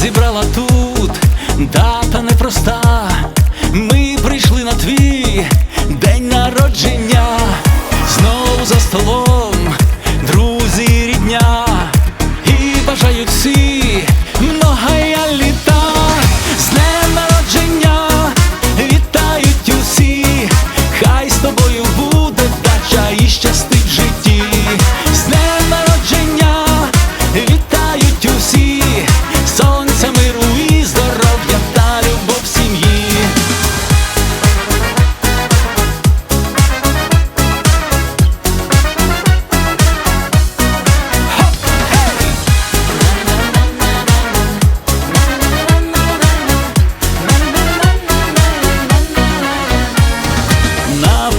зібрала тут. Дата непроста. Ми прийшли на твій день народження, знову за столом, друзі, рідня, і бажають всі многая літа, з днем вітають усі, хай з тобою буде дача і щастя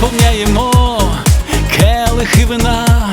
сповняємо і вина.